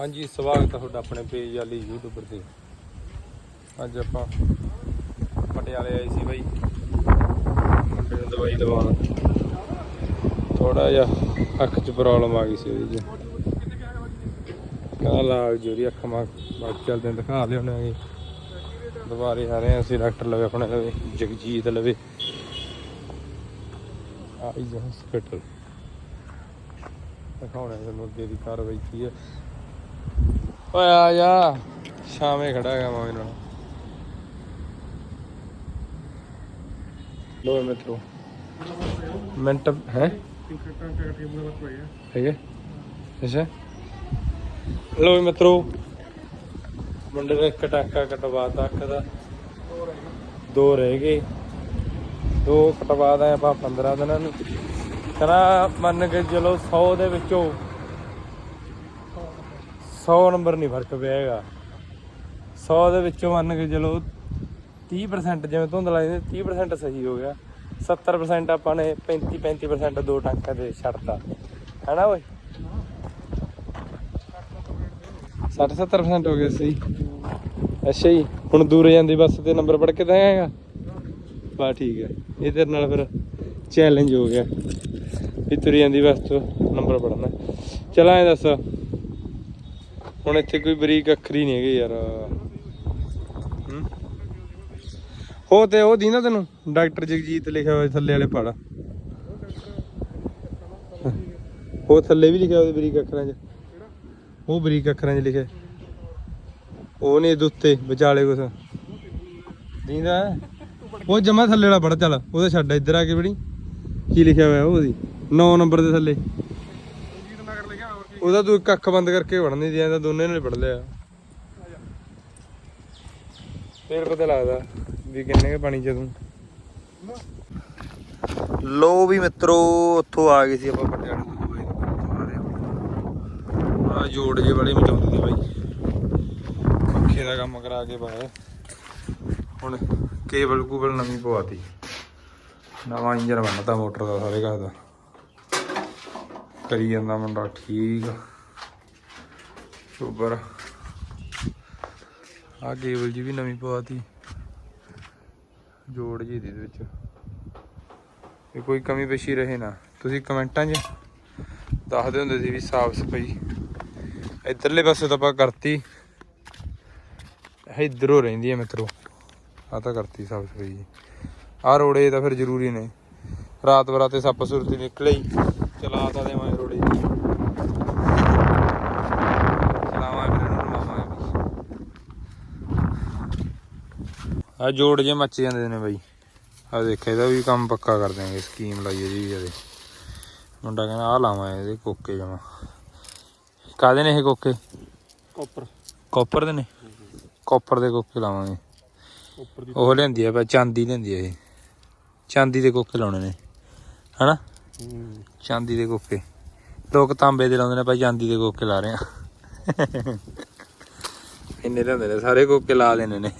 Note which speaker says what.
Speaker 1: ਹਾਂਜੀ, ਸਵਾਗਤ ਹੈ ਤੁਹਾਡਾ ਆਪਣੇ ਪੇਜ ਵਾਲੀ YouTube ਤੇ। ਅੱਜ ਆਪਾਂ ਪਟਿਆਲੇ ਆਏ ਸੀ ਬਾਈ। ਮੁੰਡੇ ਨੂੰ ਦਵਾਈ ਦਵਾਉਣ ਥੋੜਾ ਜਿਹਾ ਅੱਖ 'ਚ ਪ੍ਰੋਬਲਮ ਆ ਗਈ ਸੀ ਉਹਦੀ 'ਚ ਕਹਿੰਦਾ ਲਾਗ ਜੀ ਉਹਦੀ ਅੱਖ, ਮਾ ਬਾਅਦ ਚੱਲਦੇ ਦਿਖਾ ਲਿਆਉਣੇ ਆਗੇ ਦੁਬਾਰੇ ਆ ਰਹੇ ਹਾਂ ਅਸੀਂ, ਡਾਕਟਰ ਲਵੇ, ਆਪਣੇ ਲਵੇ, ਜਗਜੀਤ ਲਵੇ। ਆਈ ਹਸਪੀਟਲ ਦਿਖਾਉਣਾ ਤੁਹਾਨੂੰ ਅੱਗੇ ਦੀ ਕਾਰਵਾਈ ਕੀ ਹੈ। ਓਏ ਆ ਜਾ। ਸ਼ਾਮੇ ਖੜਾ ਹੈਗਾ ਮੈਂ ਨਾਲ। ਲੋ ਮਿੱਤਰੋ। ਮਿੰਟ ਹੈ? ਹੈਗੇ ਅੱਛਾ। ਲੋ ਮਿੱਤਰੋ। ਮੁੰਡੇ ਨੇ ਇੱਕ ਟਾਕਾ ਕਟਵਾਤਾ ਅੱਖ ਦਾ ਦੋ ਰਹਿ ਗਏ। ਦੋ ਕਟਵਾ ਆਪਾਂ 15 ਦਿਨਾਂ ਨੂੰ। ਕਰਾ ਮੰਨ ਕੇ ਚਲੋ 100 ਦੇ ਵਿੱਚੋਂ 100 ਨੰਬਰ ਨਹੀਂ ਫ਼ਰਕ ਪਿਆ ਹੈਗਾ। 100 ਦੇ ਵਿੱਚੋਂ ਮੰਨ ਕੇ ਚਲੋ 30% ਜਿਵੇਂ ਧੁੰਦ ਲੱਗਦੀ 30% ਸਹੀ ਹੋ ਗਿਆ। 70% ਆਪਾਂ ਨੇ 35 35% ਦੋ ਟਾਂਕਿਆਂ ਦੇ ਛੱਡਤਾ। ਹੈਨਾ ਓਏ? 60 70% ਹੋ ਗਿਆ ਸਹੀ। ਅੱਛਾ ਜੀ, ਹੁਣ ਦੂਰ ਜਾਂਦੀ ਬੱਸ ਤੇ ਨੰਬਰ ਪੜ ਕੇ ਦੇਗਾ ਬਾ ਠੀਕ ਹੈ। ਇਹ ਤੇਰੇ ਨਾਲ ਫਿਰ ਚੈਲੰਜ ਹੋ ਗਿਆ। ਵੀ ਤੁਰ ਜਾਂਦੀ ਬੱਸ ਤੋਂ ਨੰਬਰ ਪੜਨਾ ਚਲ ਐ ਦੱਸ। ਹੁਣ ਇੱਥੇ ਕੋਈ ਬਰੀਕ ਅੱਖਰੀ ਨਹੀਂ ਹੈਗੇ ਯਾਰ। ਹੋ। ਤੇ ਉਹ ਦੀ ਤੈਨੂੰ, ਡਾਕਟਰ ਜਗਜੀਤ ਲਿਖਿਆ ਹੋਇਆ ਥੱਲੇ ਵਾਲੇ ਪੜ ਉਹ ਥੱਲੇ ਵੀ ਲਿਖਿਆ ਉਹਦੇ ਬਰੀਕ ਅੱਖਰਾਂ 'ਚ। ਉਹ ਬਰੀਕ ਅੱਖਰਾਂ 'ਚ ਲਿਖਿਆ। ਉਹ ਨਹੀਂ ਇਹਦੇ ਉੱਤੇ, ਵਿਚਾਲੇ ਕੁਛ। ਦੀਂਦਾ ਉਹ ਜਮਾ ਥੱਲੇ ਵਾਲਾ ਬੜਾ ਚੱਲ ਉਹਦੇ ਛੱਡ, ਇੱਧਰ ਆ ਕੇ ਬੜੀ ਕੀ ਲਿਖਿਆ ਹੋਇਆ ਉਹਦੀ? 9 ਨੰਬਰ ਦੇ ਥੱਲੇ। ਉਹਦਾ ਤੂੰ ਇੱਕ ਅੱਖ ਬੰਦ ਕਰਕੇ ਪੜਨੀ ਦੀ ਜਾਂਦਾ ਦੋਨੇ ਨੇ ਪੜ ਲਿਆ। ਫੇਰ ਪਤਾ ਲੱਗਦਾ ਵੀ ਕਿੰਨੇ ਕੇ ਪਾਣੀ ਚ ਤੂੰ। ਲੋ ਵੀ ਮਿੱਤਰੋ, ਉੱਥੋਂ ਆ ਗਏ ਸੀ ਆਪਾਂ ਪਟਿਆਲੇ ਤੋਂ ਦੁਬਈ ਤੋਂ ਆ ਜੋੜ ਜੇ ਬੜੇ ਮਚਾਉਂਦੇ ਤੇ ਬਾਈ। ਪੱਖੇ ਦਾ ਕੰਮ ਕਰਾ ਕੇ ਬਾਹਰ। ਹੁਣ ਕੇਬਲ ਕੂਬਲ ਨਵੀਂ ਪਵਾਤੀ। ਨਵਾਂ ਇੰਜਨ ਬਣਦਾ ਮੋਟਰ ਦਾ, ਸਾਰੇ ਘਰ ਦਾ। ਕਰੀ ਜਾਂਦਾ ਮੁੰਡਾ, ਠੀਕ ਸੁਪਰ ਆ ਕੇਬਲ ਜੀ ਵੀ ਨਵੀਂ ਪਵਾਤੀ। ਜੋੜ ਜੀ ਦੇ ਵਿੱਚ। ਇਹ ਕੋਈ ਕਮੀ ਪੇਸ਼ੀ ਰਹੇ ਨਾ। ਤੁਸੀਂ ਕਮੈਂਟਾਂ 'ਚ ਦੱਸਦੇ ਹੁੰਦੇ ਸੀ ਵੀ ਸਾਫ਼ ਸਫ਼ਾਈ। ਇਧਰਲੇ ਪਾਸੇ ਤਾਂ ਆਪਾਂ ਕਰਤੀ। ਇਧਰੋਂ ਰਹਿੰਦੀ ਹੈ ਮਿੱਤਰੋ। ਆ ਤਾਂ ਕਰਤੀ ਸਾਫ਼ ਸਫ਼ਾਈ ਜੀ। ਆ ਰੋੜੇ ਤਾਂ ਫਿਰ ਜ਼ਰੂਰੀ ਨੇ। ਰਾਤ ਬਰਾਤੇ ਸੱਪ ਸੁਰਤੀ ਨਿਕਲੇ ਹੀ। ਚਲਾ ਤਾਂ ਦੇਵਾਂ ਰੋੜੇ ਚਲਾਵਾਂ ਫਿਰ ਇਹਨੂੰ ਰਮਾਵਾਂਗੇ ਆ ਜੋੜ ਜੇ ਮੱਚ ਜਾਂਦੇ ਨੇ ਬਾਈ। ਆ ਦੇਖਿਆ ਇਹਦਾ ਵੀ ਕੰਮ ਪੱਕਾ ਕਰ ਦਿਆਂਗੇ ਸਕੀਮ ਲਾਈ ਇਹਦੀ ਵੀ ਜਦੇ ਮੁੰਡਾ ਕਹਿੰਦਾ ਆ ਲਾਵਾਂ ਇਹਦੇ ਕੋਕੇ ਜਮਾ। ਕਾਦੇ ਨੇ ਇਹ ਕੋਕੇ?
Speaker 2: ਕਾਪਰ
Speaker 1: ਕਾਪਰ ਦੇ ਨੇ? ਕਾਪਰ ਦੇ ਕੋਕੇ ਲਾਵਾਂਗੇ। ਉਹ ਲੈਂਦੀ ਆ ਬਈ ਚਾਂਦੀ ਲੈਂਦੀ ਆ ਇਹ। ਚਾਂਦੀ ਦੇ ਕੋਕੇ ਲਾਉਣੇ ਨੇ। ਹਨਾ? ਚਾਂਦੀ ਦੇ ਕੋਕੇ। ਲੋਕ ਤਾਂਬੇ ਦੇ ਲਾਉਂਦੇ ਨੇ ਭਾਈ ਚਾਂਦੀ ਦੇ ਕੋਕੇ ਲਾ ਰਹੇ ਆ। ਇੰਨੇ ਲੈਂਦੇ ਨੇ ਸਾਰੇ ਕੋਕੇ ਲਾ ਦੇਣੇ ਨੇ।